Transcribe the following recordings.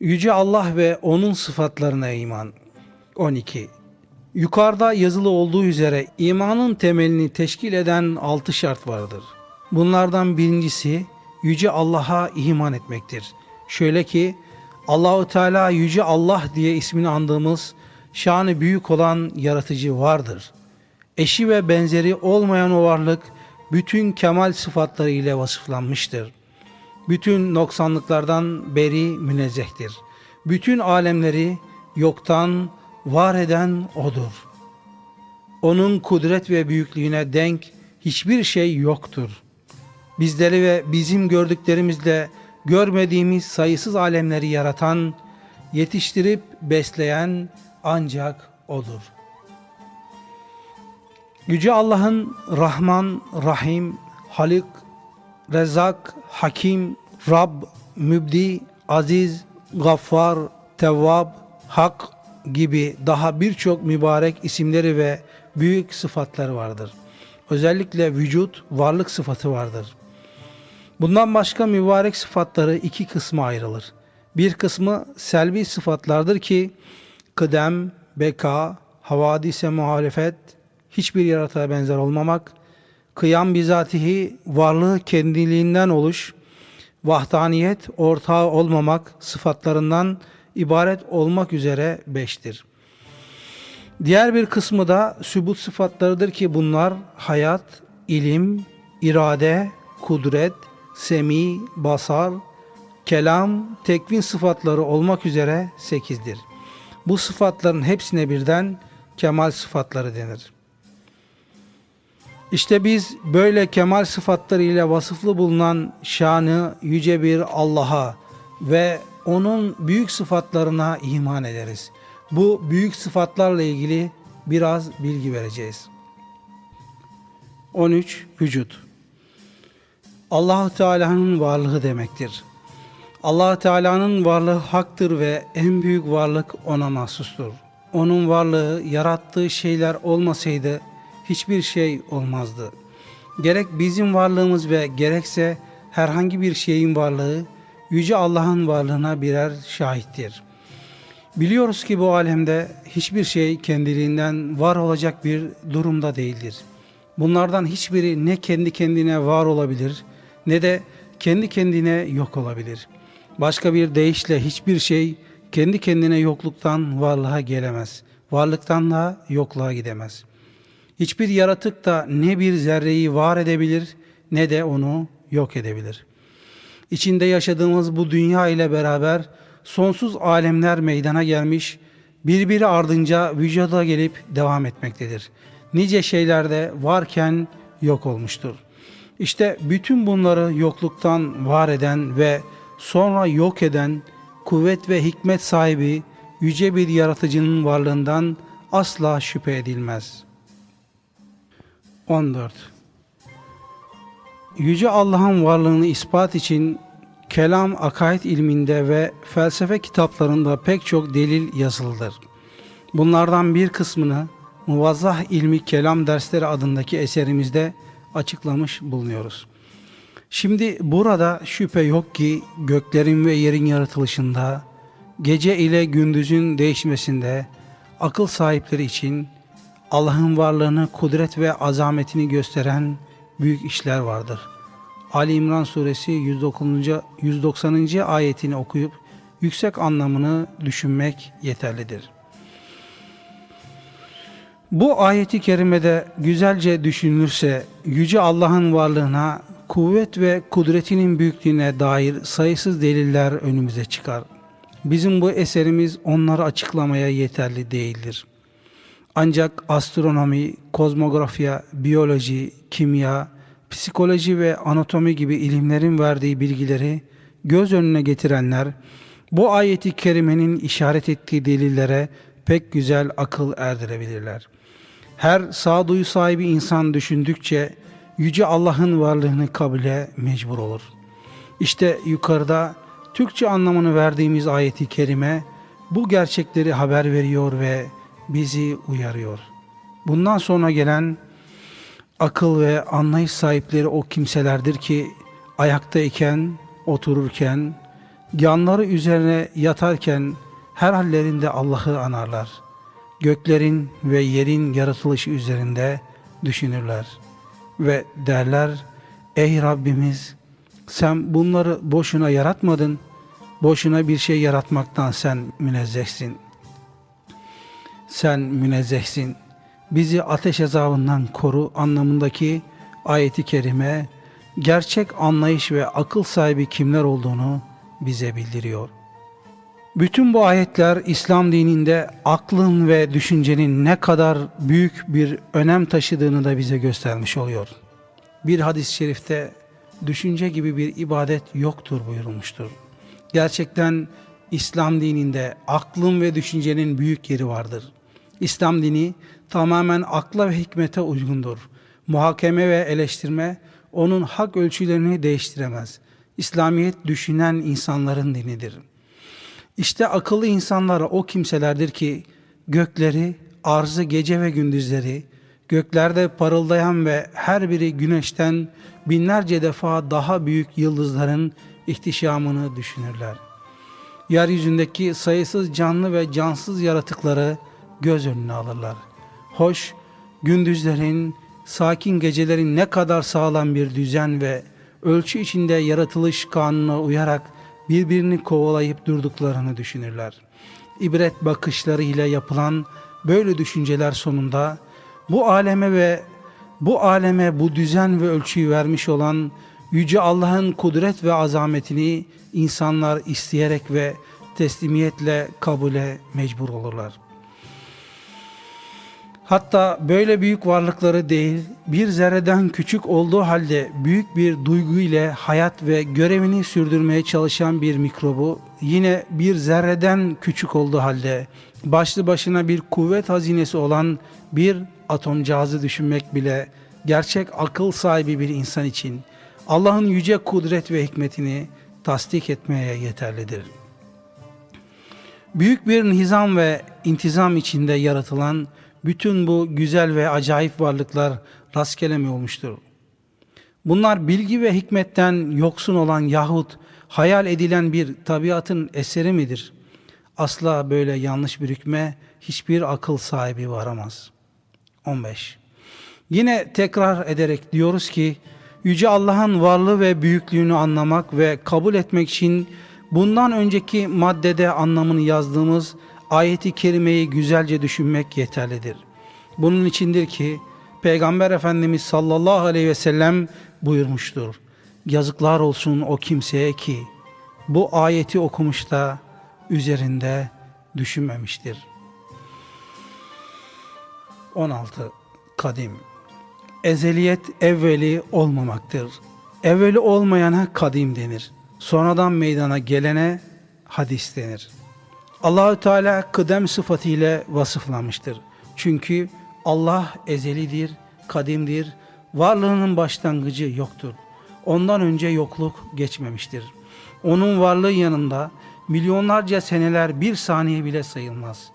Yüce Allah ve O'nun sıfatlarına iman. 12. Yukarıda yazılı olduğu üzere imanın temelini teşkil eden altı şart vardır. Bunlardan birincisi Yüce Allah'a iman etmektir. Şöyle ki Allahu Teala Yüce Allah diye ismini andığımız şanı büyük olan yaratıcı vardır. Eşi ve benzeri olmayan o varlık bütün kemal sıfatları ile vasıflanmıştır bütün noksanlıklardan beri münezzehtir. Bütün alemleri yoktan var eden O'dur. O'nun kudret ve büyüklüğüne denk hiçbir şey yoktur. Bizleri ve bizim gördüklerimizle görmediğimiz sayısız alemleri yaratan, yetiştirip besleyen ancak O'dur. Yüce Allah'ın Rahman, Rahim, Halik, Rezzak, Hakim, Rab, Mübdi, Aziz, Gaffar, Tevvab, Hak gibi daha birçok mübarek isimleri ve büyük sıfatları vardır. Özellikle vücut, varlık sıfatı vardır. Bundan başka mübarek sıfatları iki kısma ayrılır. Bir kısmı selvi sıfatlardır ki kıdem, beka, havadise muhalefet, hiçbir yaratığa benzer olmamak, kıyam bizatihi varlığı kendiliğinden oluş, vahdaniyet ortağı olmamak sıfatlarından ibaret olmak üzere beştir. Diğer bir kısmı da sübut sıfatlarıdır ki bunlar hayat, ilim, irade, kudret, semi, basar, kelam, tekvin sıfatları olmak üzere sekizdir. Bu sıfatların hepsine birden kemal sıfatları denir. İşte biz böyle kemal sıfatları ile vasıflı bulunan şanı yüce bir Allah'a ve onun büyük sıfatlarına iman ederiz. Bu büyük sıfatlarla ilgili biraz bilgi vereceğiz. 13. Vücut allah Teala'nın varlığı demektir. allah Teala'nın varlığı haktır ve en büyük varlık ona mahsustur. Onun varlığı yarattığı şeyler olmasaydı hiçbir şey olmazdı. Gerek bizim varlığımız ve gerekse herhangi bir şeyin varlığı Yüce Allah'ın varlığına birer şahittir. Biliyoruz ki bu alemde hiçbir şey kendiliğinden var olacak bir durumda değildir. Bunlardan hiçbiri ne kendi kendine var olabilir ne de kendi kendine yok olabilir. Başka bir deyişle hiçbir şey kendi kendine yokluktan varlığa gelemez. Varlıktan da yokluğa gidemez.'' Hiçbir yaratık da ne bir zerreyi var edebilir ne de onu yok edebilir. İçinde yaşadığımız bu dünya ile beraber sonsuz alemler meydana gelmiş, birbiri ardınca vücuda gelip devam etmektedir. Nice şeylerde varken yok olmuştur. İşte bütün bunları yokluktan var eden ve sonra yok eden kuvvet ve hikmet sahibi yüce bir yaratıcının varlığından asla şüphe edilmez.'' 14 Yüce Allah'ın varlığını ispat için kelam akaid ilminde ve felsefe kitaplarında pek çok delil yazılıdır. Bunlardan bir kısmını Muvazzah İlmi Kelam Dersleri adındaki eserimizde açıklamış bulunuyoruz. Şimdi burada şüphe yok ki göklerin ve yerin yaratılışında, gece ile gündüzün değişmesinde akıl sahipleri için Allah'ın varlığını, kudret ve azametini gösteren büyük işler vardır. Ali İmran suresi 190. 190. ayetini okuyup yüksek anlamını düşünmek yeterlidir. Bu ayeti kerimede güzelce düşünülürse Yüce Allah'ın varlığına, kuvvet ve kudretinin büyüklüğüne dair sayısız deliller önümüze çıkar. Bizim bu eserimiz onları açıklamaya yeterli değildir.'' Ancak astronomi, kozmografya, biyoloji, kimya, psikoloji ve anatomi gibi ilimlerin verdiği bilgileri göz önüne getirenler bu ayeti kerimenin işaret ettiği delillere pek güzel akıl erdirebilirler. Her sağduyu sahibi insan düşündükçe yüce Allah'ın varlığını kabule mecbur olur. İşte yukarıda Türkçe anlamını verdiğimiz ayeti kerime bu gerçekleri haber veriyor ve bizi uyarıyor. Bundan sonra gelen akıl ve anlayış sahipleri o kimselerdir ki ayaktayken, otururken, yanları üzerine yatarken her hallerinde Allah'ı anarlar. Göklerin ve yerin yaratılışı üzerinde düşünürler. Ve derler, ey Rabbimiz sen bunları boşuna yaratmadın, boşuna bir şey yaratmaktan sen münezzehsin. Sen münezzehsin, bizi ateş azabından koru anlamındaki ayeti kerime, gerçek anlayış ve akıl sahibi kimler olduğunu bize bildiriyor. Bütün bu ayetler İslam dininde aklın ve düşüncenin ne kadar büyük bir önem taşıdığını da bize göstermiş oluyor. Bir hadis-i şerifte düşünce gibi bir ibadet yoktur buyurulmuştur. Gerçekten İslam dininde aklın ve düşüncenin büyük yeri vardır. İslam dini tamamen akla ve hikmete uygundur. Muhakeme ve eleştirme onun hak ölçülerini değiştiremez. İslamiyet düşünen insanların dinidir. İşte akıllı insanlar o kimselerdir ki gökleri, arzı gece ve gündüzleri, göklerde parıldayan ve her biri güneşten binlerce defa daha büyük yıldızların ihtişamını düşünürler. Yeryüzündeki sayısız canlı ve cansız yaratıkları göz önüne alırlar. Hoş, gündüzlerin, sakin gecelerin ne kadar sağlam bir düzen ve ölçü içinde yaratılış kanununa uyarak birbirini kovalayıp durduklarını düşünürler. İbret bakışlarıyla yapılan böyle düşünceler sonunda bu aleme ve bu aleme bu düzen ve ölçüyü vermiş olan Yüce Allah'ın kudret ve azametini insanlar isteyerek ve teslimiyetle kabule mecbur olurlar. Hatta böyle büyük varlıkları değil, bir zerreden küçük olduğu halde büyük bir duygu ile hayat ve görevini sürdürmeye çalışan bir mikrobu, yine bir zerreden küçük olduğu halde başlı başına bir kuvvet hazinesi olan bir atomcağızı düşünmek bile gerçek akıl sahibi bir insan için Allah'ın yüce kudret ve hikmetini tasdik etmeye yeterlidir. Büyük bir nizam ve intizam içinde yaratılan bütün bu güzel ve acayip varlıklar rastgele mi olmuştur? Bunlar bilgi ve hikmetten yoksun olan yahut hayal edilen bir tabiatın eseri midir? Asla böyle yanlış bir hükme hiçbir akıl sahibi varamaz. 15. Yine tekrar ederek diyoruz ki Yüce Allah'ın varlığı ve büyüklüğünü anlamak ve kabul etmek için bundan önceki maddede anlamını yazdığımız ayeti kerimeyi güzelce düşünmek yeterlidir. Bunun içindir ki Peygamber Efendimiz sallallahu aleyhi ve sellem buyurmuştur. Yazıklar olsun o kimseye ki bu ayeti okumuş da üzerinde düşünmemiştir. 16. Kadim Ezeliyet evveli olmamaktır. Evveli olmayana kadim denir. Sonradan meydana gelene hadis denir. Allahü Teala kıdem sıfatıyla vasıflanmıştır. Çünkü Allah ezelidir, kadimdir, varlığının başlangıcı yoktur. Ondan önce yokluk geçmemiştir. Onun varlığı yanında milyonlarca seneler bir saniye bile sayılmaz.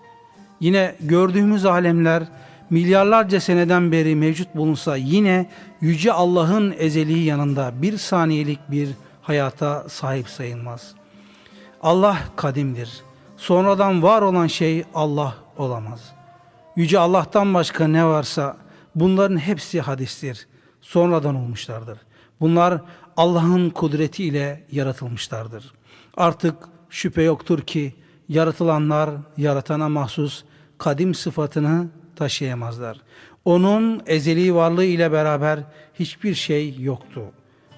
Yine gördüğümüz alemler milyarlarca seneden beri mevcut bulunsa yine Yüce Allah'ın ezeli yanında bir saniyelik bir hayata sahip sayılmaz. Allah kadimdir. Sonradan var olan şey Allah olamaz. Yüce Allah'tan başka ne varsa bunların hepsi hadistir. Sonradan olmuşlardır. Bunlar Allah'ın kudretiyle yaratılmışlardır. Artık şüphe yoktur ki yaratılanlar yaratana mahsus kadim sıfatını taşıyamazlar. Onun ezeli varlığı ile beraber hiçbir şey yoktu.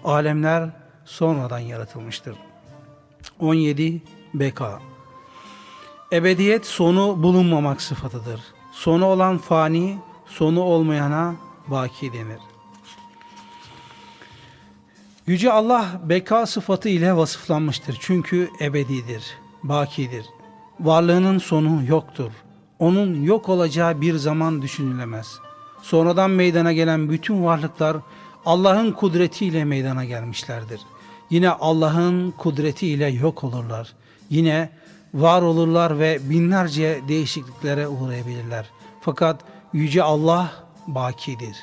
Alemler sonradan yaratılmıştır. 17 Beka Ebediyet sonu bulunmamak sıfatıdır. Sonu olan fani, sonu olmayana baki denir. Yüce Allah beka sıfatı ile vasıflanmıştır. Çünkü ebedidir, bakidir. Varlığının sonu yoktur. Onun yok olacağı bir zaman düşünülemez. Sonradan meydana gelen bütün varlıklar Allah'ın kudretiyle meydana gelmişlerdir. Yine Allah'ın kudretiyle yok olurlar. Yine var olurlar ve binlerce değişikliklere uğrayabilirler. Fakat Yüce Allah bakidir.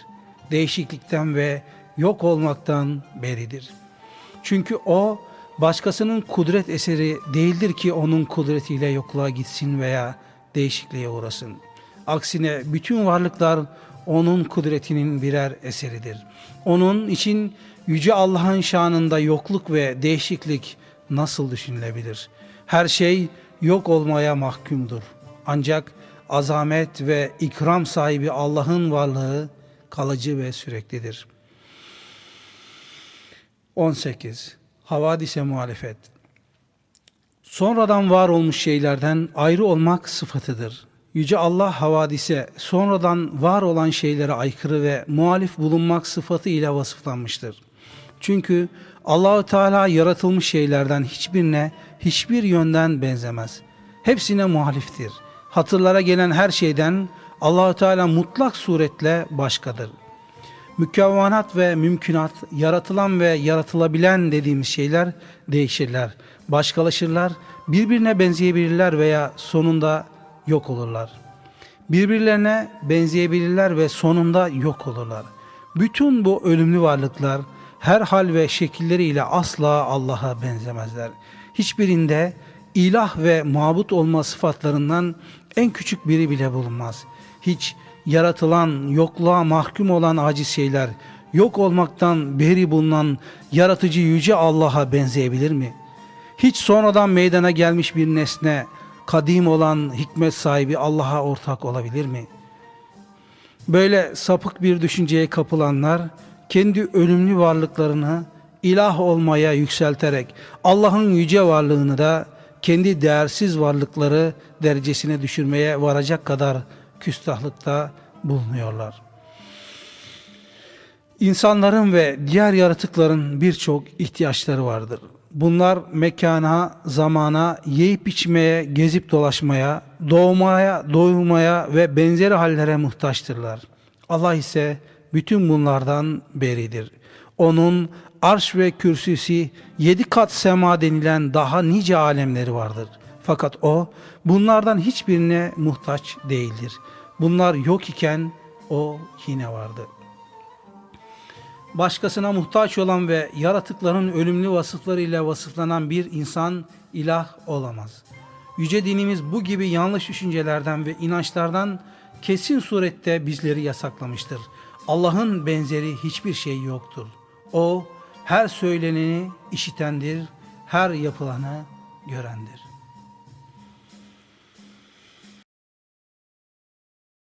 Değişiklikten ve yok olmaktan beridir. Çünkü O başkasının kudret eseri değildir ki onun kudretiyle yokluğa gitsin veya değişikliğe uğrasın. Aksine bütün varlıklar onun kudretinin birer eseridir. Onun için Yüce Allah'ın şanında yokluk ve değişiklik nasıl düşünülebilir? Her şey yok olmaya mahkumdur. Ancak azamet ve ikram sahibi Allah'ın varlığı kalıcı ve süreklidir. 18. Havadise muhalefet Sonradan var olmuş şeylerden ayrı olmak sıfatıdır. Yüce Allah havadise sonradan var olan şeylere aykırı ve muhalif bulunmak sıfatı ile vasıflanmıştır. Çünkü Allahü Teala yaratılmış şeylerden hiçbirine hiçbir yönden benzemez. Hepsine muhaliftir. Hatırlara gelen her şeyden Allahü Teala mutlak suretle başkadır. Mükevvanat ve mümkünat, yaratılan ve yaratılabilen dediğimiz şeyler değişirler, başkalaşırlar, birbirine benzeyebilirler veya sonunda yok olurlar. Birbirlerine benzeyebilirler ve sonunda yok olurlar. Bütün bu ölümlü varlıklar her hal ve şekilleriyle asla Allah'a benzemezler. Hiçbirinde ilah ve mabut olma sıfatlarından en küçük biri bile bulunmaz. Hiç yaratılan, yokluğa mahkum olan aciz şeyler, yok olmaktan beri bulunan yaratıcı yüce Allah'a benzeyebilir mi? Hiç sonradan meydana gelmiş bir nesne, kadim olan hikmet sahibi Allah'a ortak olabilir mi? Böyle sapık bir düşünceye kapılanlar, kendi ölümlü varlıklarını ilah olmaya yükselterek Allah'ın yüce varlığını da kendi değersiz varlıkları derecesine düşürmeye varacak kadar küstahlıkta bulunuyorlar. İnsanların ve diğer yaratıkların birçok ihtiyaçları vardır. Bunlar mekana, zamana, yiyip içmeye, gezip dolaşmaya, doğmaya, doyurmaya ve benzeri hallere muhtaçtırlar. Allah ise bütün bunlardan beridir. Onun arş ve kürsüsü yedi kat sema denilen daha nice alemleri vardır. Fakat o bunlardan hiçbirine muhtaç değildir. Bunlar yok iken o yine vardı. Başkasına muhtaç olan ve yaratıkların ölümlü vasıflarıyla vasıflanan bir insan ilah olamaz. Yüce dinimiz bu gibi yanlış düşüncelerden ve inançlardan kesin surette bizleri yasaklamıştır. Allah'ın benzeri hiçbir şey yoktur. O her söyleneni işitendir, her yapılanı görendir.